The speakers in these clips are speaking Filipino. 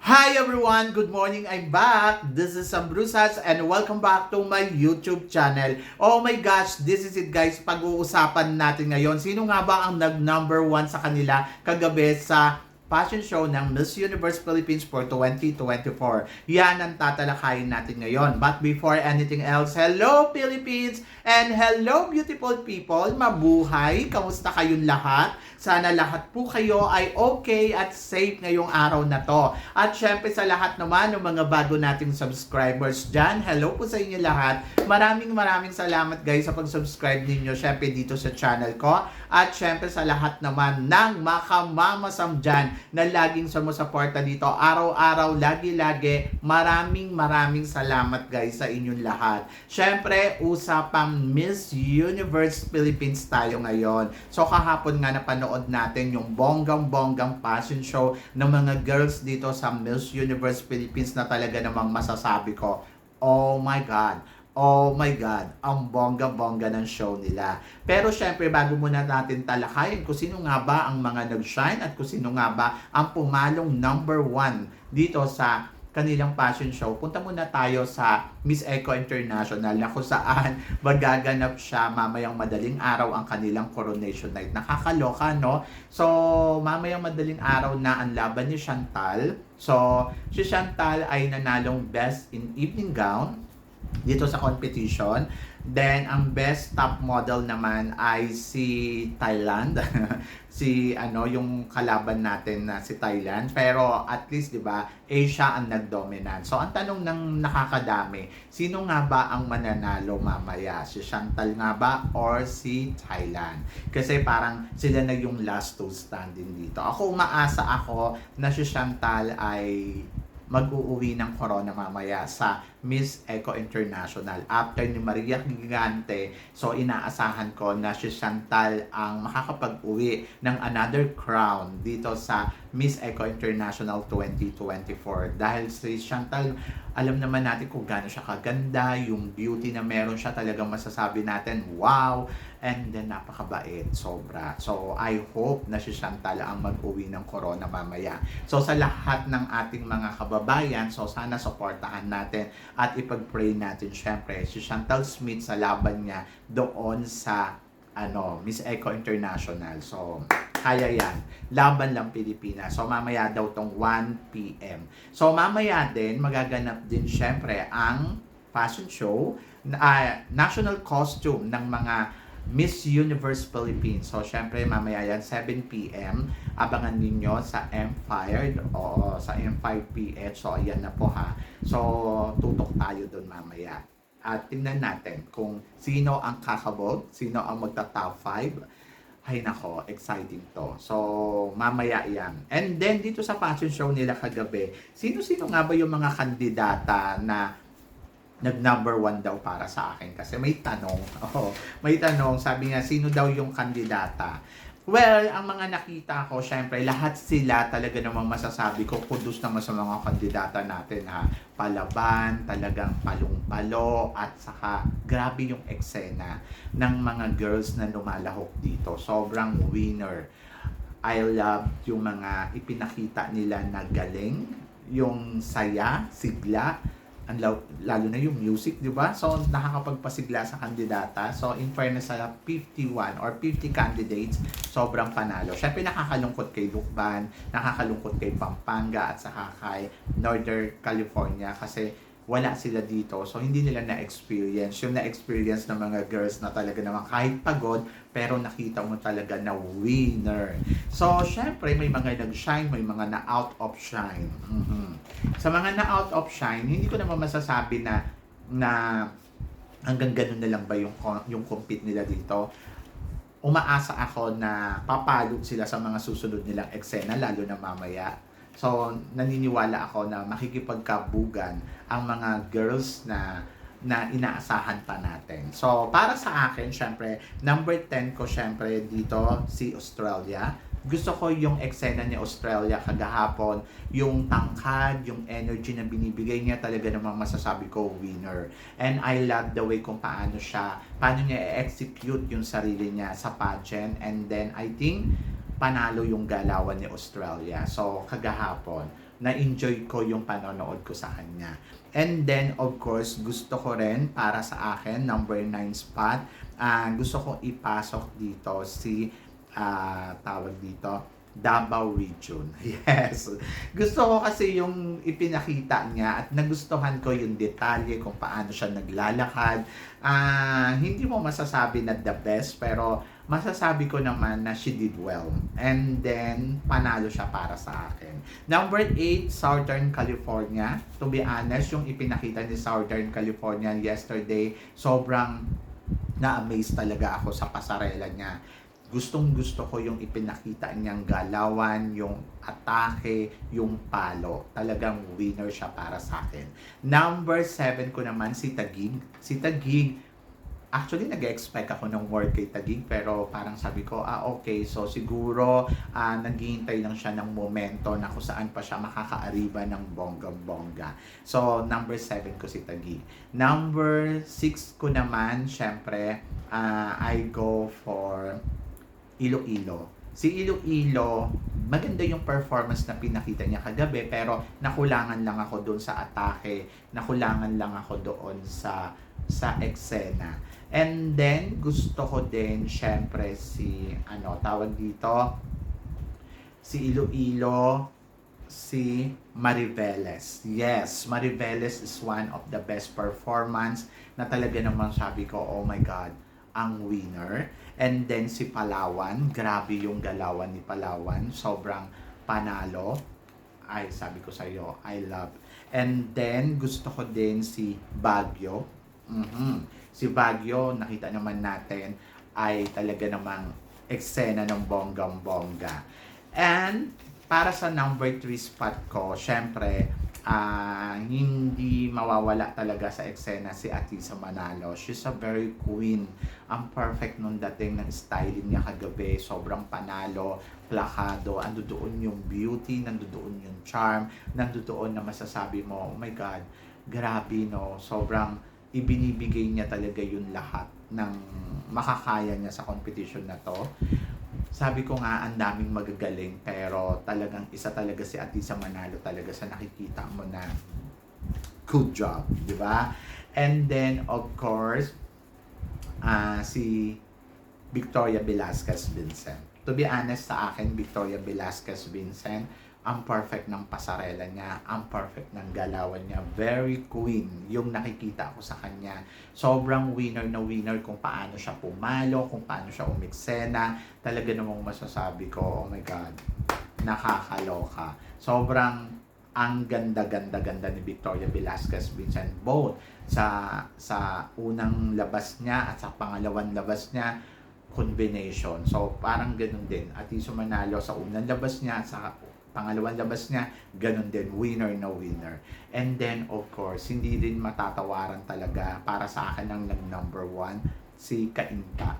Hi everyone! Good morning! I'm back! This is Sam Brusas and welcome back to my YouTube channel. Oh my gosh! This is it guys! Pag-uusapan natin ngayon. Sino nga ba ang nag-number one sa kanila kagabi sa fashion show ng Miss Universe Philippines for 2024. Yan ang tatalakayin natin ngayon. But before anything else, hello Philippines and hello beautiful people. Mabuhay! Kamusta kayong lahat? Sana lahat po kayo ay okay at safe ngayong araw na to. At syempre sa lahat naman ng mga bago nating subscribers dyan, hello po sa inyo lahat. Maraming maraming salamat guys sa pag-subscribe ninyo syempre dito sa channel ko. At syempre sa lahat naman ng makamamasam dyan na laging sumusuporta dito araw-araw, lagi-lagi. Maraming maraming salamat guys sa inyong lahat. Syempre, usapang Miss Universe Philippines tayo ngayon. So kahapon nga napanood natin yung bonggang-bonggang fashion show ng mga girls dito sa Miss Universe Philippines na talaga namang masasabi ko, oh my God, Oh my God, ang bongga-bongga ng show nila. Pero syempre, bago muna natin talakayin kung sino nga ba ang mga nag-shine at kung sino nga ba ang pumalong number one dito sa kanilang fashion show, punta muna tayo sa Miss Eco International na kung saan magaganap siya mamayang madaling araw ang kanilang coronation night. Nakakaloka, no? So, mamayang madaling araw na ang laban ni Chantal. So, si Chantal ay nanalong best in evening gown dito sa competition. Then, ang best top model naman ay si Thailand. si, ano, yung kalaban natin na si Thailand. Pero, at least, di ba, Asia ang nagdominant. So, ang tanong ng nakakadami, sino nga ba ang mananalo mamaya? Si Chantal nga ba or si Thailand? Kasi parang sila na yung last two standing dito. Ako, umaasa ako na si Chantal ay mag-uuwi ng corona mamaya sa Miss Eco International after ni Maria Gigante. So inaasahan ko na si Chantal ang makakapag-uwi ng another crown dito sa Miss Eco International 2024. Dahil si Chantal, alam naman natin kung gaano siya kaganda, yung beauty na meron siya talagang masasabi natin, wow! And then napakabait, sobra. So I hope na si Chantal ang mag-uwi ng corona mamaya. So sa lahat ng ating mga kababayan, so sana supportahan natin at ipag-pray natin syempre si Chantal Smith sa laban niya doon sa ano, Miss Eco International. So, kaya yan. Laban lang Pilipinas. So, mamaya daw tong 1 p.m. So, mamaya din, magaganap din syempre ang fashion show, uh, national costume ng mga Miss Universe Philippines. So, syempre, mamaya yan, 7pm. Abangan ninyo sa Empire o sa M5PH. So, ayan na po ha. So, tutok tayo doon mamaya. At tingnan natin kung sino ang kakabog, sino ang magta-top 5. Ay nako, exciting to. So, mamaya yan. And then, dito sa fashion show nila kagabi, sino-sino nga ba yung mga kandidata na nag-number one daw para sa akin kasi may tanong. Oh, may tanong, sabi nga sino daw yung kandidata? Well, ang mga nakita ko, syempre, lahat sila talaga namang masasabi ko, kudus naman sa mga kandidata natin ha. Palaban, talagang palong-palo, at saka grabe yung eksena ng mga girls na lumalahok dito. Sobrang winner. I love yung mga ipinakita nila na galing, yung saya, sigla, ang law- lalo na yung music, di ba? So, nakakapagpasigla sa kandidata. So, in fairness sa 51 or 50 candidates, sobrang panalo. Siyempre, nakakalungkot kay Lukban, nakakalungkot kay Pampanga at saka kay Northern California kasi wala sila dito. So, hindi nila na-experience. Yung na-experience ng mga girls na talaga naman kahit pagod, pero nakita mo talaga na winner. So, syempre, may mga nag-shine, may mga na-out of shine. Mhm. Sa mga na-out of shine, hindi ko naman masasabi na na hanggang ganun na lang ba yung, yung compete nila dito umaasa ako na papalo sila sa mga susunod nilang eksena, lalo na mamaya. So, naniniwala ako na makikipagkabugan ang mga girls na na inaasahan pa natin. So, para sa akin, syempre, number 10 ko syempre dito si Australia. Gusto ko yung eksena ni Australia kagahapon, yung tangkad, yung energy na binibigay niya talaga namang masasabi ko winner. And I love the way kung paano siya, paano niya i-execute yung sarili niya sa pageant. And then I think panalo yung galawan ni Australia. So, kagahapon, na-enjoy ko yung panonood ko sa kanya. And then, of course, gusto ko rin para sa akin, number 9 spot, ah, gusto ko ipasok dito si, ah, tawag dito, Davao Region. Yes. Gusto ko kasi yung ipinakita niya at nagustuhan ko yung detalye kung paano siya naglalakad. Ah, hindi mo masasabi na the best pero masasabi ko naman na she did well. And then, panalo siya para sa akin. Number 8, Southern California. To be honest, yung ipinakita ni Southern California yesterday, sobrang na-amaze talaga ako sa pasarela niya. Gustong gusto ko yung ipinakita niyang galawan, yung atake, yung palo. Talagang winner siya para sa akin. Number 7 ko naman si Tagig. Si Tagig, actually nag-expect ako ng work kay Tagig pero parang sabi ko, ah okay, so siguro ah, naghihintay lang siya ng momento na kung saan pa siya makakaariba ng bonggang-bongga. So, number 7 ko si Tagig. Number 6 ko naman, syempre, ah, I go for Iloilo. Si Iloilo, maganda yung performance na pinakita niya kagabi pero nakulangan lang ako doon sa atake, nakulangan lang ako doon sa sa eksena. And then gusto ko din syempre si ano tawag dito si Iloilo si Mariveles. Yes, Mariveles is one of the best performance na talaga naman sabi ko, oh my God, ang winner. And then si Palawan, grabe yung galawan ni Palawan, sobrang panalo. Ay, sabi ko sa iyo, I love. And then gusto ko din si Baguio. Mhm. Si Baguio, nakita naman natin ay talaga namang eksena ng bonggang-bongga. And para sa number 3 spot ko, syempre, ah, hindi mawawala talaga sa eksena si Atisa Manalo. She's a very queen. Ang perfect nung dating ng styling niya kagabi. Sobrang panalo, plakado. Ando doon yung beauty, nando doon yung charm, nando doon na masasabi mo, oh my God, grabe no. Sobrang ibinibigay niya talaga yung lahat ng makakaya niya sa competition na to. Sabi ko nga, ang daming magagaling, pero talagang isa talaga si Atisa Manalo talaga sa nakikita mo na good job, di ba? And then, of course, ah si Victoria Velasquez Vincent. To be honest sa akin, Victoria Velasquez Vincent, ang perfect ng pasarela niya, ang perfect ng galawan niya. Very queen yung nakikita ko sa kanya. Sobrang winner na winner kung paano siya pumalo, kung paano siya umiksena. Talaga namang masasabi ko, oh my God, nakakaloka. Sobrang ang ganda-ganda-ganda ni Victoria Velasquez Vincent both sa sa unang labas niya at sa pangalawang labas niya combination. So parang ganun din. At manalo sa unang labas niya sa pangalawang labas niya, ganun din, winner na winner. And then, of course, hindi din matatawaran talaga para sa akin ng nag-number one, si Kainta.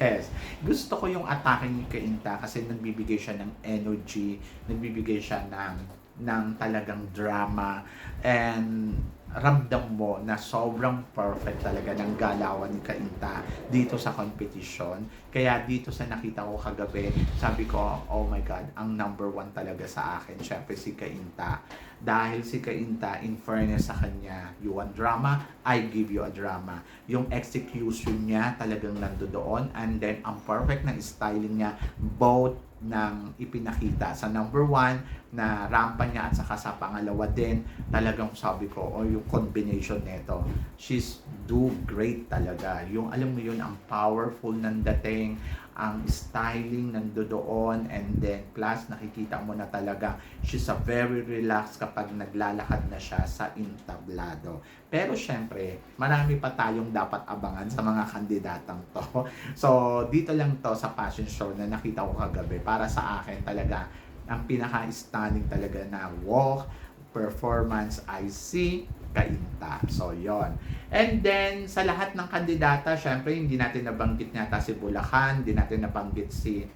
Yes. Gusto ko yung atake ni Kainta kasi nagbibigay siya ng energy, nagbibigay siya ng, ng talagang drama, and ramdam mo na sobrang perfect talaga ng galawan ni Kainta dito sa competition. Kaya dito sa nakita ko kagabi, sabi ko, oh my God, ang number one talaga sa akin, syempre si Kainta. Dahil si Kainta, in fairness sa kanya, you want drama, I give you a drama. Yung execution niya talagang nando doon and then ang perfect na styling niya, both ng ipinakita. Sa number one na rampa niya at saka sa pangalawa din talagang sabi ko o yung combination nito she's do great talaga. Yung alam mo yun ang powerful ng dating ang styling nando doon and then plus nakikita mo na talaga she's a very relaxed kapag naglalakad na siya sa entablado. Pero syempre marami pa tayong dapat abangan sa mga kandidatang to. So dito lang to sa fashion show na nakita ko kagabi. Para sa akin talaga ang pinaka-stunning talaga na walk, performance, I see, kainta. So, yon And then, sa lahat ng kandidata, syempre, hindi natin nabanggit yata si Bulacan, hindi natin nabanggit si,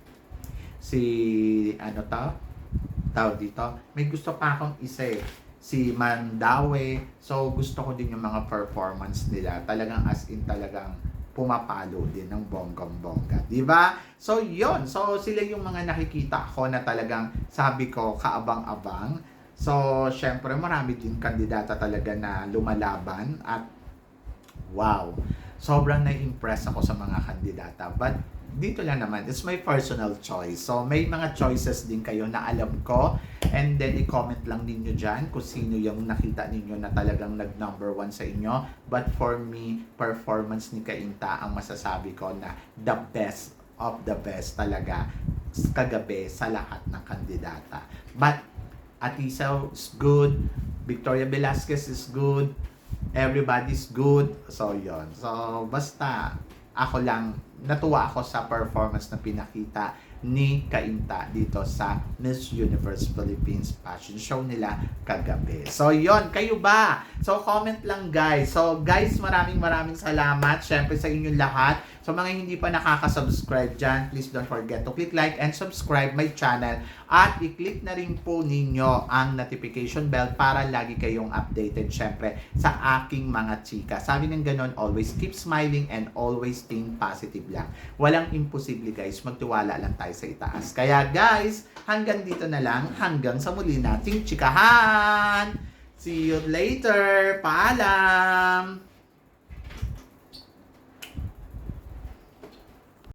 si, ano to? Tawag dito. May gusto pa akong isa eh si Mandawe. So, gusto ko din yung mga performance nila. Talagang as in talagang pumapalo din ng bonggang-bongga. Ba? So, yon So, sila yung mga nakikita ko na talagang sabi ko kaabang-abang. So, syempre marami din kandidata talaga na lumalaban at wow, sobrang na-impress ako sa mga kandidata. But dito lang naman, it's my personal choice. So, may mga choices din kayo na alam ko. And then, i-comment lang ninyo dyan kung sino yung nakita ninyo na talagang nag-number one sa inyo. But for me, performance ni Kainta ang masasabi ko na the best of the best talaga kagabi sa lahat ng kandidata. But, Atisa is good. Victoria Velasquez is good. Everybody's good. So, yon So, basta, ako lang, natuwa ako sa performance na pinakita ni Kainta dito sa Miss Universe Philippines fashion show nila kagabi. So, yon kayo ba? So, comment lang guys. So, guys, maraming maraming salamat syempre sa inyong lahat. So, mga hindi pa nakaka-subscribe dyan, please don't forget to click like and subscribe my channel. At i-click na rin po ninyo ang notification bell para lagi kayong updated syempre sa aking mga chika. Sabi ng ganon, always keep smiling and always think positive lang. Walang imposible guys, magtiwala lang tayo sa itaas. Kaya guys, hanggang dito na lang, hanggang sa muli nating chikahan! See you later! Paalam!